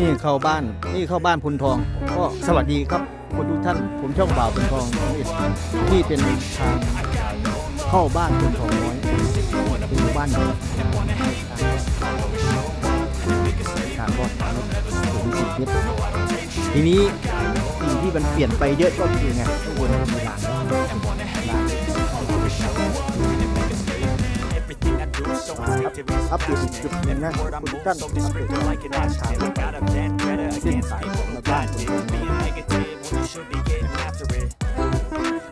นี่เข้าบ้าน นี่เข้าบ้านพลทอง ก็สวัสดีครับคุณทุกท่าน ผมช่องบ่าวพลทองที่เป็นทางเข้าบ้านพลทองน้อยเป็นหมู่บ้านเดียวทางก็ทางรถสูงสิบเมตรทีนี้สิ่งที่มันเปลี่ยนไปเยอะก็คือไงทุกคนมีรางราง Everything I do so มาครับ instinctive it's อัปเดตอีกจุดหนึ่งนะ Word I คุณทุ move กท่าน so อัปเดต descriptive like an adjective Got a vendetta เส้น against สายข people อง who เราบ้าน got it Being negative when you should be getting after it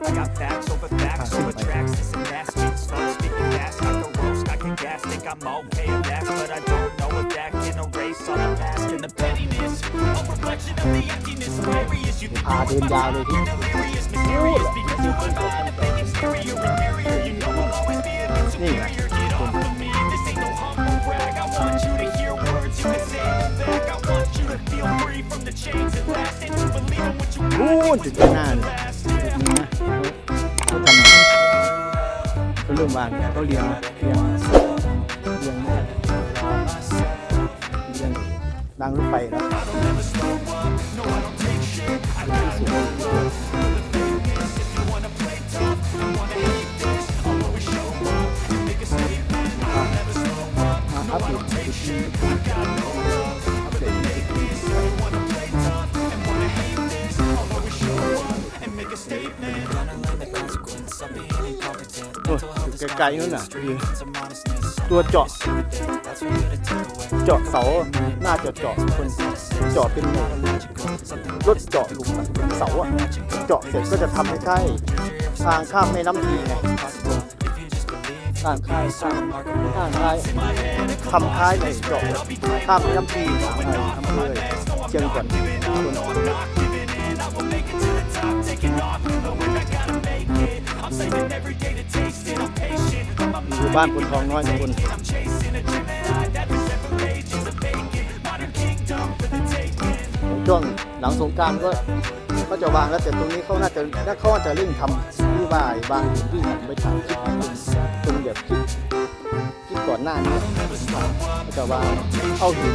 I got facts over facts over tracks This and that, speak slow, speaking fast Like a roast, I can gas, think I'm okay at that But I don't know if that can erase all the past And the pettiness, a reflection of the emptiness Hilarious, you think พาเดินยาวเลยที่ delirious, mysterious Because you put on a fake exterior inferior You know I'll always be a bit superior Get off of me, this ain't no humble brag I want you to hear words, you can say them back I want you to feel free from the chains that last And to believe in what you นู่น got จุดข้างหน้าเลยจุดนี้นะเขาทำเขาเริ่มวางเขาเรียงนะเรียง างรถไฟนะอัปเดตอัปเดตโอ้ยอยู่ไกลๆนู่นน่ะคือ ตัวเจาะ เจาะเสาหน้าเจาะเจาะคนเจาะเป็นรถเจาะหลุมเสาอะเจาะเสร็จก็จะทำให้ใกล้ทางข้ามแม่น้ำทีไงทางค่ายทางทางค่ายทำค่ายในเจาะข้ามแม่น้ำทีทางไทยอำเภอเชียงขวัญ อยู่บ้านคนทองน้อยทุกคนช่วงหลังสงกรารก็ก็จะวางแล้วแต่ตรงนี้เขาน่าจะน่าเขาน่าจะเร่งทำที่ว่าบางที่ที่ไปถ่ายคลิปตรงแบบคลิปคลิปก่อนหน้านี้ก็จะวางเอาหิน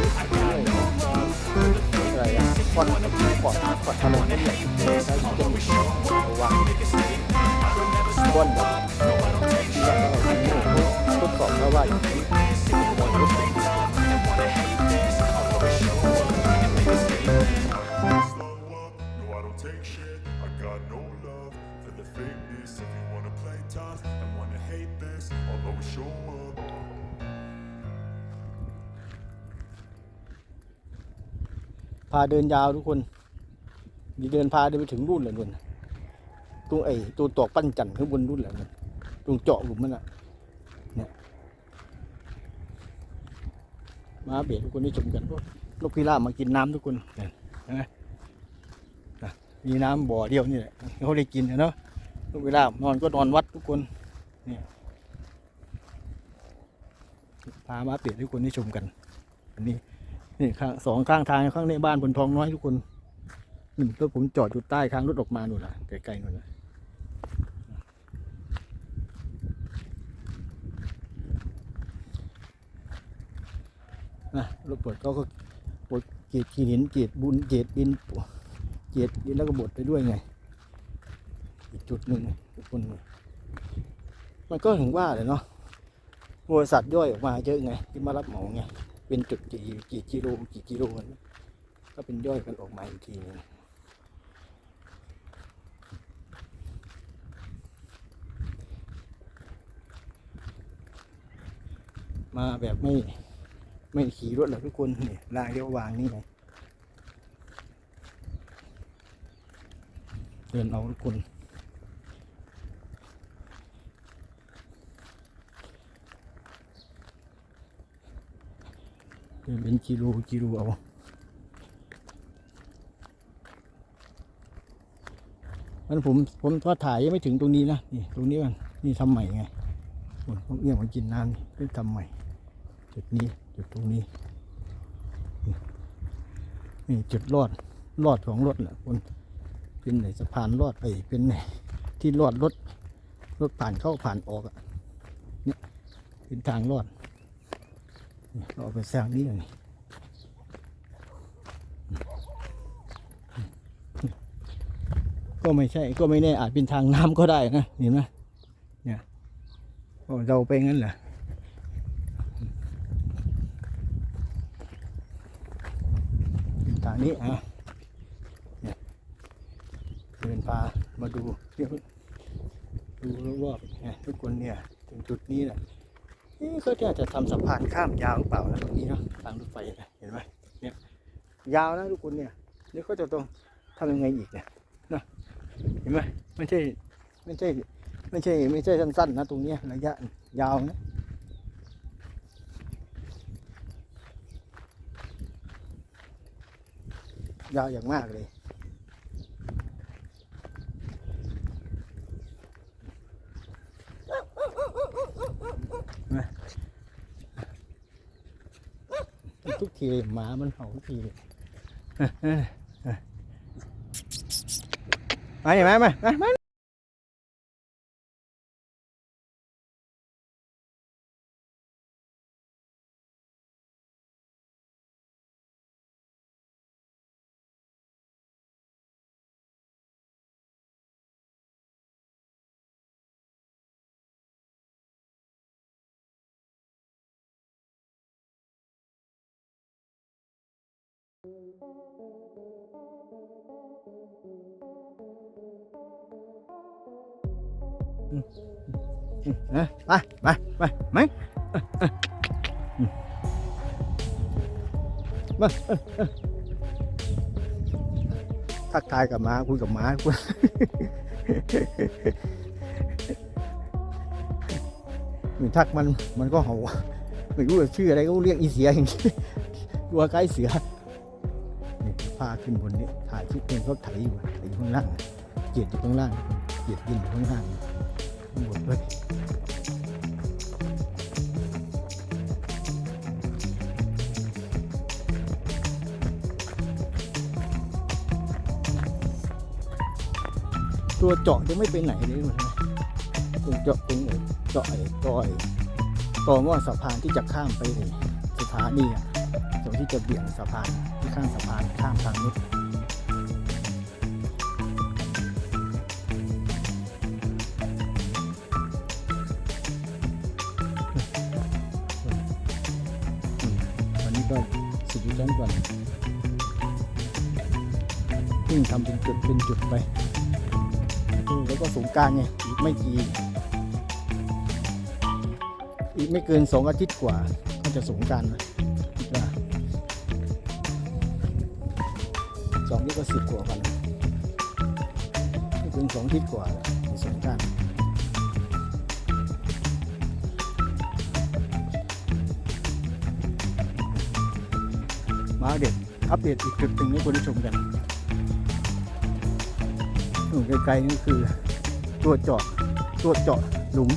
อะไรอะคอนคอนคอนถนนนี่แหละแล้วตรงวางก้อนแบบ ทดสอบแล้วว่าอย่างนี้พาเดินยาวทุกคนดีเดินพาเดินไปถึงรุ่นเลยนุ่นตัวไอ้ตัวตอกปั้นจันทร์ข้างบนรุ่นเลยนุ่น ตรงเจาะหลุมมันอะเนี่ยมาเบียดทุกคนได้ชมกันพวกนกพิราบมากินน้ำทุกคนเห็นไหมมีน้ำบ่อเดียวนี่แหละเขาได้กินนะเนาะนกพิราบนอนก็นอนวัดทุกคนเนี่ยพามาเปียนให้ทุกคนได้ชมกัน อันนี้นี่ข้างสองข้างทางข้างในบ้านบนทองน้อยทุกคนหนึ่งรถผมจอดอยู่ใต้ค้างรถออกมาหนูนะไกลๆหนูนะ นะรถปวดก็ก็ปวดเกียดขีหินเกียดบุญเกียดดินเกียดดินแล้วก็บดไปด้วยไง อีกจุดหนึ่งทุกคนมันก็ถึงว่าเลยเนาะบริษัทย่อยออกมาเยอะไง ที่มารับเหมาไงเป็นจุดกี่กี่กิโลกี่กิโลกันก็เป็นย่อยกันออกมาอีกทีหนึงมาแบบไม่ ไม่ขี่รถหรอกทุกคนนี่ลางเลี้ยววางนี่ไงเดินเอาทุกคนเดินเป็นกิโลกิโลเอามันผมผมทอดถ่ายยังไม่ถึงตรงนี้นะนี่ตรงนี้มันนี่ทำใหม่ไงผมเนี่ยมากินน้ำนี่เพิ่งทำใหม่จุดนี้ จุดตรงนี้ นี่จุดรอดรอดของรถแหละคนเป็นไหนสะพานรอดไอ้เป็นไหนที่รอดรถรถผ่านเข้าผ่านออกอะเนี่ยเป็นทางรอดเราไปแซงนี่ลยก็ไม่ใช่ก็ไม่แน่อาจเป็นทางน้ำก็ได้นะเห็นไหมเนี่ยเราไปงั้นแหละ ทางนี้อะเนี่ยเดินพามาดูเที่ยวดูรอบๆเนี่ยทุกคนเนี่ยถึงจุดนี้นะเอ๊ะเขาจะจะทำสะพานข้ามยาวหรือเปล่านะตรงนี้เนาะทางรถไฟนะเห็นไหมเนี่ยยาวนะทุกคนเนี่ยนี่เขาจะต้องทำยังไงอีกเนี่ยนะเห็นไหมไม่ใช่ไม่ใช่ไม่ใช่ไม่ใช่สั้นๆนะตรงเนี้ยระยะยาวนะ ยาวอย่างมากเลยทุกทีเลยหมามันเห่าทุกทีเลยมาเห็นไหมมามามา นะมามามาไหมมาทักทายกับหมาคุยกับหมาคุยมันทักมันมันก็เห่าไม่รู้ว่าชื่ออะไรก็เรียกอีเสียอย่างนี้ตัวใกล้เสือ นี่พาขึ้นบนนี้ถ่ายคลิปเป็นเขาถ่ายอยู่ถ่ายอยู่ข้างล่างเกียดอยู่ข้างล่างเกียดยินอยู่ข้างล่างข้างบนด้วยตัวเจาะยังไม่ไปไหนเลยมันตรงเจาะตรงเจาะไอ้ต่อยต่อว่าสะพานที่จะข้ามไปเลยสถานีอะ ที่จะเบี่ยงสะพานที่ข้ามสะพานข้ามทางนู้นวันนี้ก็สิบวิชั้นก่อนซึ่งทำเป็นจุดเป็นจุดไปแล้วก็สงกรารไงอีกไม่กี่อีกไม่เกินสองอาทิตย์กว่าก็จะสงกรารนะ องนี่ก็สิบกว่าวันไม่เกินสองทิตย์กว่าแล้วจะสงกรารมาเด็ดอัปเดตอีกจุดหนึ่งให้คนด้ชมกันนู่นไกลๆนี่คือตัวเจาะตัวเจาะหลุม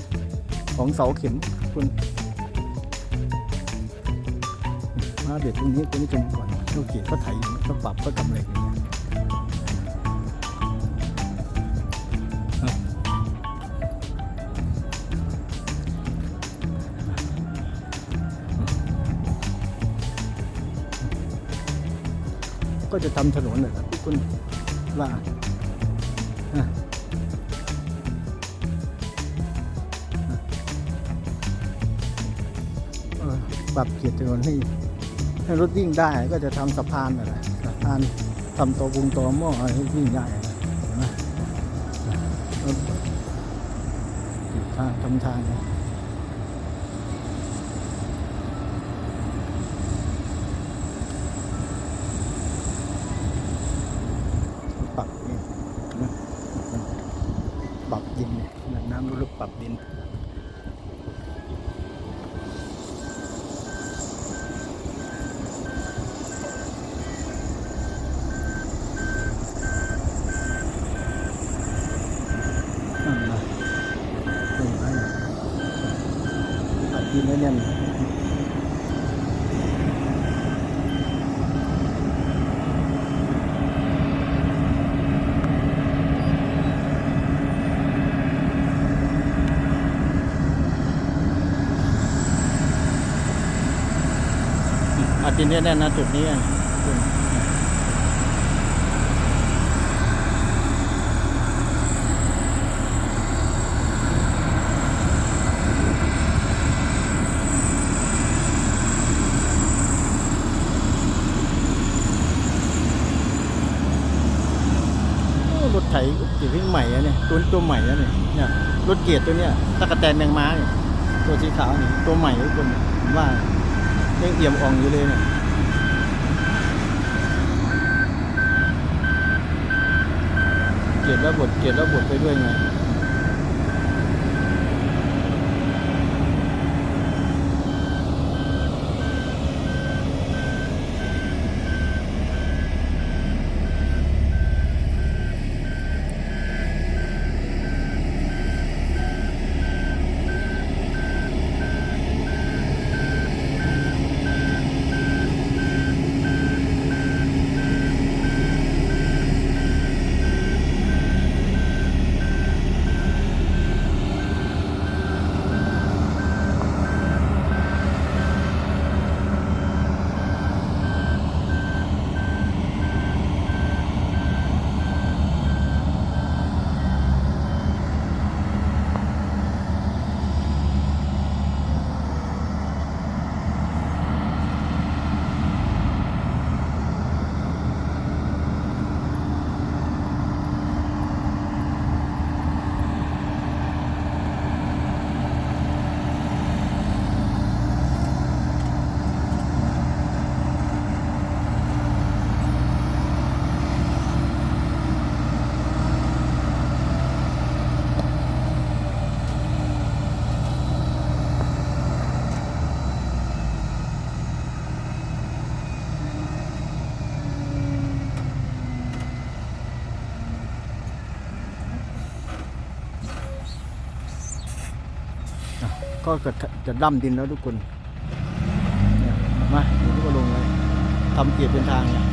ของเสาเข็มคุณมาเด็ดตรงนี้คนได้ชมก่อนลูกเกียรก็ไถอยู่ก็ปรับก็ทำอะไรอย่าง ก็จะทำถนนเลยครับคุณว่าปรับเกียรติถนนให้ให้รถวิ่งได้ก็จะทำสะพานอะไรสะพานทำตัวบุงตัวหม้อให้วิ่งได้นะทางทำทางนะ อัดดินไว้แน่นอัดดินไว้แน่นนะจุดนี้อะ อยู่ที่ ใหม่อะเนี่ยตัวตัวใหม่แล้วเนี่ยเนี่ยรถเกียร์ตัวเนี้ยตะกะแตนแมงม้าเนี่ยตัวสีขาวนี่ตัวใหม่ทุกคนผมว่ายังเอี่ยมอ่องอยู่เลยเนี่ยเกียรแล้วบดเกียรแล้วบดไปด้วยไง ก็จะจะดั้มดินแล้วทุกคนเนี่ยมาเดี๋ยวทุกคนลงเลยทำเกียรเป็นทางเนี่ย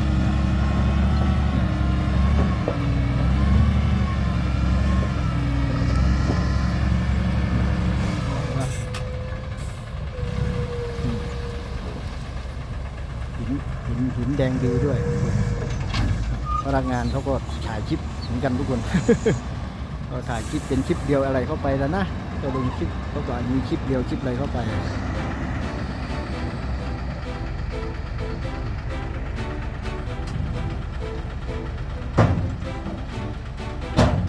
หินหินหินแดงดีด้วยทุกคนพนักงานเขาก็ถ่ายคลิปเหมือนกันทุกคน ก็ถ่ายคลิปเป็นคลิปเดียวอะไรเข้าไปแล้วนะ ก็ลงคลิปเขาก็มีคลิปเดียวคลิปอะไรเข้าไป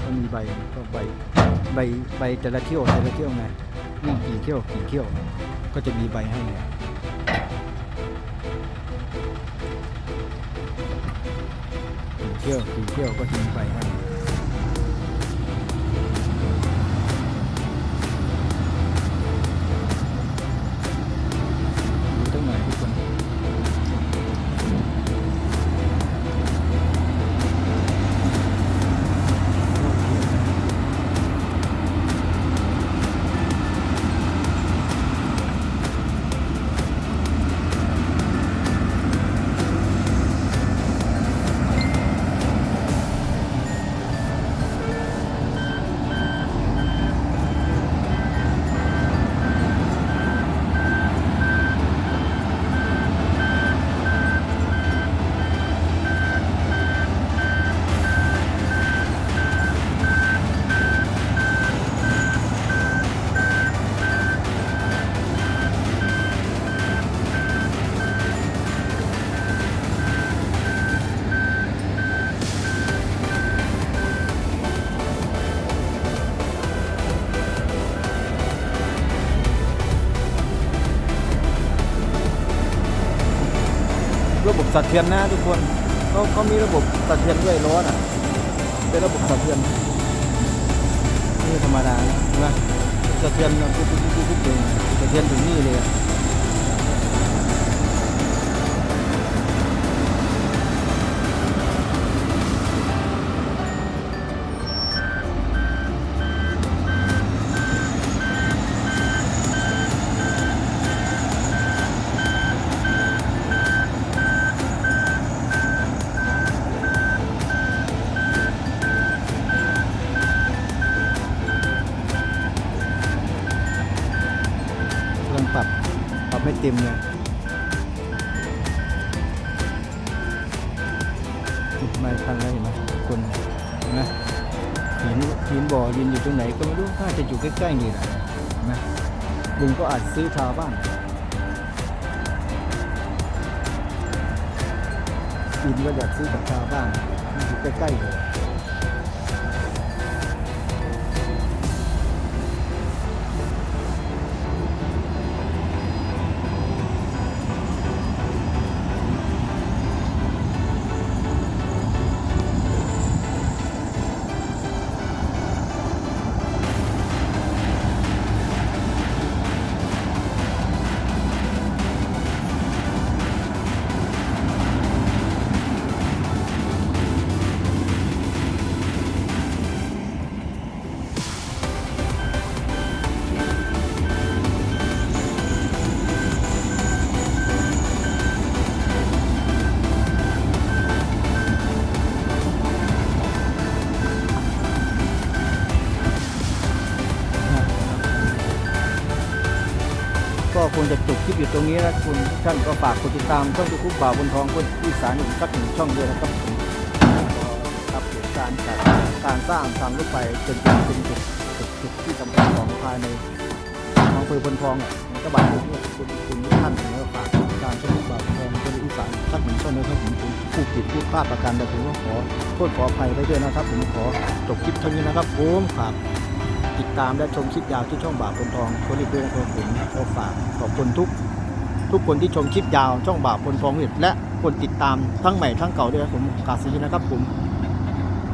ก็มีใบก็ใบใบใบแต่ละเที่ยวแต่ละเที่ยวไงวิ่กี่เที่ยวกี่เที่ยว ก็จะมีใบให้ไงกี่เที่ยวกี่เที่ยวก็จะมีใบให้ ระบบสะเทือนนะทุกคนเขาเขามีระบบสะเทือนด้วยล้อน่ะ เป็นระบบสะเทือนนี่ธรรมดานะเห็นไหมสะเทือนปุ๊บปุ๊บปุ๊บปุ๊บเลยสะเทือนถึงนี่เลย ต็มเลยไม้พังแล้วเห็นไหมคนนไหมหินหินบ่อดินอยู่ตรงไหนก็ไม่รู้น่าจะอยู่ใกล้ๆนี่แหละนไหมลุงก็อาจซื้อทาบ้างดินก็อยากซื้อกับทาบ้างอยู่ใกล้ๆเลย คุณทุกท่านก็ฝากกดติดตามช่องยูทูบบ่าวบนทองคนอีสานอีกสักหนึ่งช่องด้วยนะครับผมครับการจัดการสร้างทางรถไฟจนเป็นจุดจุดจุดที่สำคัญของภายในอำเภอบนทองอะมันก็บาดเจ็บเนี่ยคุณคุณทุกท่านผมก็ฝากติดตามช่องยูทูบบ่าวบนทองคนอีสานสักหนึ่งช่องนะครับผมผู้ผิดผู้พลาดประการใดผมก็ขอโทษขออภัยไว้ด้วยนะครับ ผมขอจบคลิปเท่านี้นะครับผมฝากติดตามและชมคลิปยาวที่ช่องบ่าวคนทองโคลิปด้วยนะครับผมขอฝากขอบคุณทุก ทุกคนที่ชมคลิปยาวช่องบ่าวคนทองเน็ตและคนติดตามทั้งใหม่ทั้งเก่าด้วยครับผมกราบสวัสดีนะครับผม